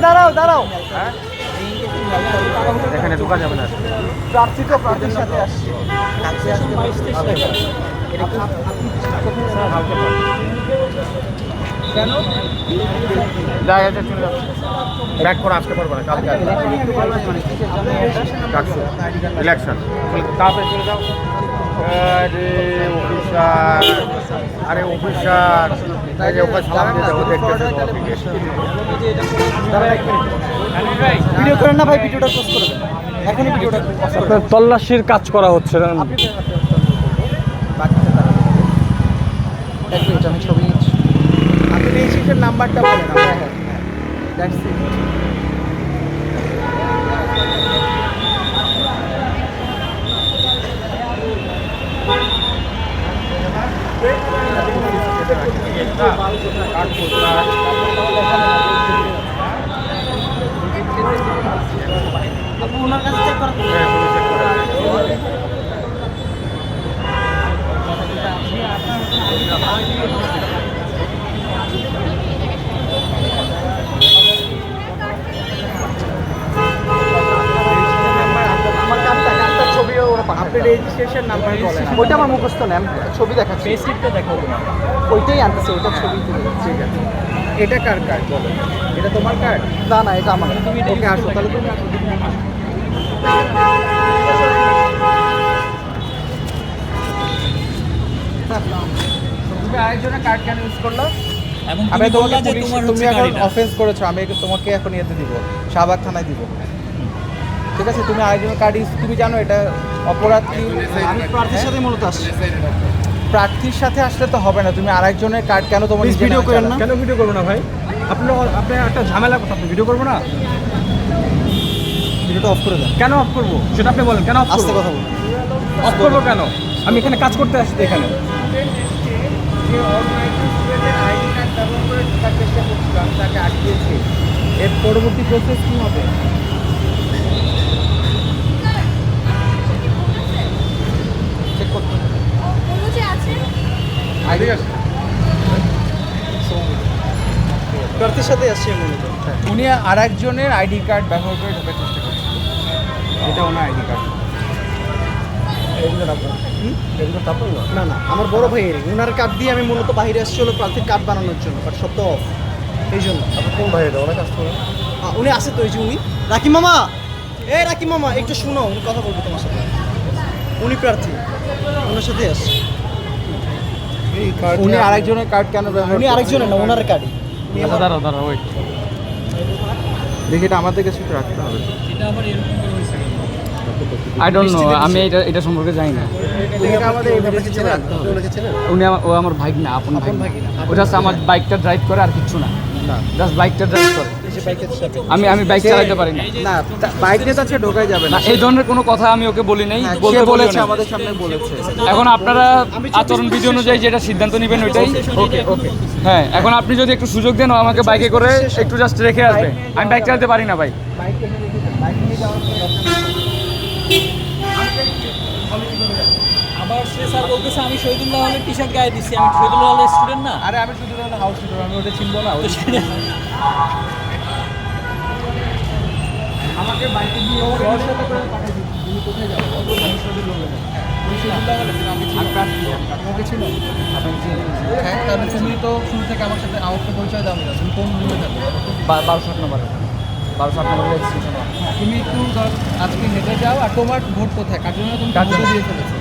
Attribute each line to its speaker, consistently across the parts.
Speaker 1: দাঁড়াও দাঁড়াও
Speaker 2: এখানে ঢোকা যাবে না।
Speaker 1: প্রার্থী তো প্রার্থীর সাথে আসছে কেন?
Speaker 2: যাই আছে চলে যাবে ব্যাক করে আসতে পারব না কালকে ডাকছো ইলেকশন তাড়াতাড়ি চলে যাও। আরে অফিসার। আরে অফিসার। এই যে ওকে সালাম দিয়ে যাব দেখতে
Speaker 1: ভিডিও করেন না ভাই ভিডিওটা পোস্ট করে দেন। এখনই ভিডিওটা
Speaker 3: তল্লাশির কাজ করা হচ্ছে
Speaker 1: এক মিনিট আমি ছবি আপনি রেজিস্ট্রেশন নাম্বারটা বলেন আমরা হ্যাঁ দ্যাটস ইট আপনি ওনার কাছে চেক করেন আমার কার্ডটা কার্ডটার ছবিও ওরা পাঠাবে আপনি রেজিস্ট্রেশন নাম্বার ওইটা আমার মুখস্থ নেন ছবি দেখাচ্ছি। ফেসলিপটা দেখাবো ওইটাই আনতেছে ওইটা ছবি তুলে ঠিক আছে।
Speaker 2: এটা কার কার্ড বলো? এটা তোমার কার্ড
Speaker 1: না না এটা আমার।
Speaker 2: তুমি ওকে আসো তাহলে তুমি আসো। তুমি আরেকজনের কার্ড কেন ইউজ করল? আমি
Speaker 4: তুমি
Speaker 2: তোমাকে তুমি এখন অফেন্স করেছ আমি তোমাকে এখন ইয়েতে দিব শাহবাগ থানায় দিব। ঠিক আছে তুমি আরেকজনের কার্ড ইউজ তুমি জানো এটা অপরাধ কি
Speaker 1: আমি প্রার্থীর সাথে মূলত আসছি।
Speaker 2: প্রার্থীর সাথে আসলে তো হবে না। তুমি আরেকজনের কার্ড কেন তোমার ভিডিও
Speaker 1: করেন না।
Speaker 3: কেন ভিডিও করব না ভাই? আপনি আপনি একটা ঝামেলা কথা আপনি ভিডিও করব না?
Speaker 1: ভিডিওটা অফ করে দেন।
Speaker 3: কেন অফ করব? সেটা আপনি বলেন কেন অফ
Speaker 1: আস্তে
Speaker 3: করব?
Speaker 1: কথা বলুন।
Speaker 3: অফ করব কেন? আমি এখানে কাজ করতে আসছি এখানে।
Speaker 2: তাকে এর পরবর্তী প্রসেস কি হবে?
Speaker 1: প্রার্থীর সাথে আসছে মূলত
Speaker 2: উনি আর একজনের আইডি কার্ড ব্যবহার করে ঢোকার চেষ্টা করছেন। এটা ওনার আইডি কার্ড।
Speaker 1: না? না আমার বড় ভাইয়ের ওনার কার্ড দিয়ে আমি মূলত বাইরে আসছি হলো প্রার্থীর কার্ড বানানোর জন্য বাট সব তো অফ এই জন্য।
Speaker 2: কোন ভাই এটা? অনেক কাজ করে
Speaker 1: উনি আছে তো এই যে উনি। রাকি মামা! এ রাকি মামা একটু শুনো উনি কথা বলব তোমার সাথে। উনি প্রার্থী। ওনার সাথে আসছি।
Speaker 2: উনি আরেকজনের কার্ড কেন ব্যবহার
Speaker 1: উনি আরেকজনের না ওনার কার্ডই
Speaker 3: আচ্ছা দাঁড়াও দাঁড়াও ওয়েট
Speaker 2: দেখি এটা আমাদের কাছে একটু রাখতে হবে।
Speaker 4: এটা আবার এরকম করে হয়েছে
Speaker 3: আই ডোন্ট নো আমি এটা এটা সম্পর্কে জানি না। উনি আমার ও আমার ভাই না আপন ভাই ওটা হচ্ছে আমার বাইকটা ড্রাইভ করে আর কিচ্ছু না। জাস্ট বাইকটা ড্রাইভ করে আমি আমি বাইক চালাতে পারি না।
Speaker 2: না বাইক নিয়ে তাছে ঢোকাই যাবে
Speaker 3: না। এই ধরনের কোনো কথা আমি ওকে বলি নাই
Speaker 2: হ্যাঁ,
Speaker 3: বলতে বলেছে
Speaker 2: আমাদের সামনে বলেছে।
Speaker 3: এখন আপনারা আচরণ বিধি অনুযায়ী যেটা সিদ্ধান্ত নেবেন ওইটাই।
Speaker 2: ওকে ওকে।
Speaker 3: হ্যাঁ এখন আপনি যদি একটু সুযোগ দেন আমাকে বাইকে করে একটু জাস্ট রেখে আসবে। আমি বাইক চালাতে পারি না ভাই।
Speaker 4: আবার সে স্যার বলতেছে আমি শহীদুল্লাহ হলের টি শার্ট গায়ে দিচ্ছি আমি শহীদুল্লাহ হলের স্টুডেন্ট না?
Speaker 2: আরে আমি শুধু হাউস শুধু আমি ওটা চিনবো না আমাকে বাইকে দিয়ে ওর সাথে করে পাঠিয়ে তুমি কোথায় যাব? আমি তুমি হ্যাঁ তুমি তো শুরু থেকে আমার সাথে পরিচয় দাও না। তুমি কোন রুমে থাকো?
Speaker 3: বারোশো আট নম্বরে। বারোশো আট নম্বরে রেজিস্ট্রেশন
Speaker 2: তুমি একটু আজকে হেঁটে যাও আর তোমার ভোট কোথায়? কার্যনা তুমি দিয়ে ফেলেছো?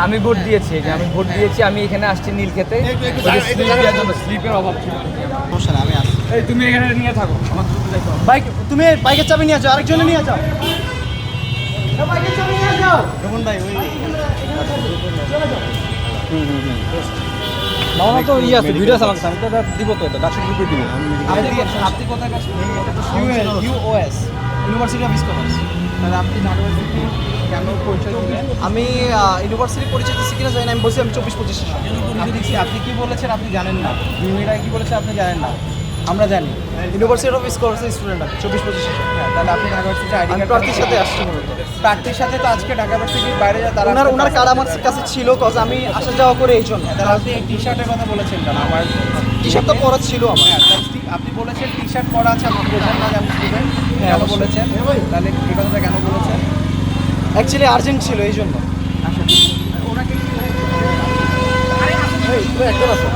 Speaker 3: আমি ভোট দিয়েছি যে আমি ভোট দিয়েছি আমি এখানে আসছি নীল খেতে স্লিপের অভাব ছিল
Speaker 1: আমি আসছি।
Speaker 3: এই তুমি এখানে নিয়ে থাকো আমার।
Speaker 1: বাইক তুমি বাইকের চাবি নিয়ে যাও আরেকজনে নিয়ে যাও। বাইকের চাবি নিয়ে যাও। রমন ভাই ওই
Speaker 3: তো ইয়ে আছে ভিডিও আছে আমার কাছে, আমি তো এটা দিব তো এটা ডাকসুর গ্রুপে দিব।
Speaker 2: আপনি আপনি কোথায় কাজ করেন?
Speaker 1: UL UOS university of commerce
Speaker 2: তাহলে আপনি কেন পরিচয় দিলেন?
Speaker 1: আমি ইউনিভার্সিটি পরিচয় দিচ্ছি কিনা জানি আমি বলছি আমি চব্বিশ পঁচিশ।
Speaker 2: আপনি কি আপনি কি বলেছেন আপনি জানেন না। কি বলেছে আপনি জানেন না। আমরা জানি।
Speaker 1: ইউনিভার্সিটি অফ স্কলার্স স্টুডেন্ট আছে চব্বিশ পঁচিশ
Speaker 2: হ্যাঁ তাহলে আপনি ঢাকা ভার্সিটির আইডি কার্ড
Speaker 1: প্রার্থীর সাথে আসছি মূলত।
Speaker 2: প্রার্থীর সাথে তো আজকে ঢাকা ভার্সিটির বাইরে যা তারা
Speaker 1: ওনার ওনার কার্ড আমার কাছে ছিল? কজ আমি আসা যাওয়া করে এই জন্য।
Speaker 2: তাহলে আপনি এই টি শার্টের কথা বলেছেন কেন? আমার
Speaker 1: টি শার্ট তো পরা ছিল আমার।
Speaker 2: হ্যাঁ আপনি বলেছেন টি শার্ট পরা আছে আপনি বোঝেন না যে আমি স্টুডেন্ট
Speaker 1: হ্যাঁ,
Speaker 2: কেন বলেছেন? তাহলে এই কথাটা কেন বলেছেন?
Speaker 1: অ্যাকচুয়ালি আর্জেন্ট ছিল এই জন্য।
Speaker 2: ওনাকে
Speaker 1: এই, তুমি একজন আছো।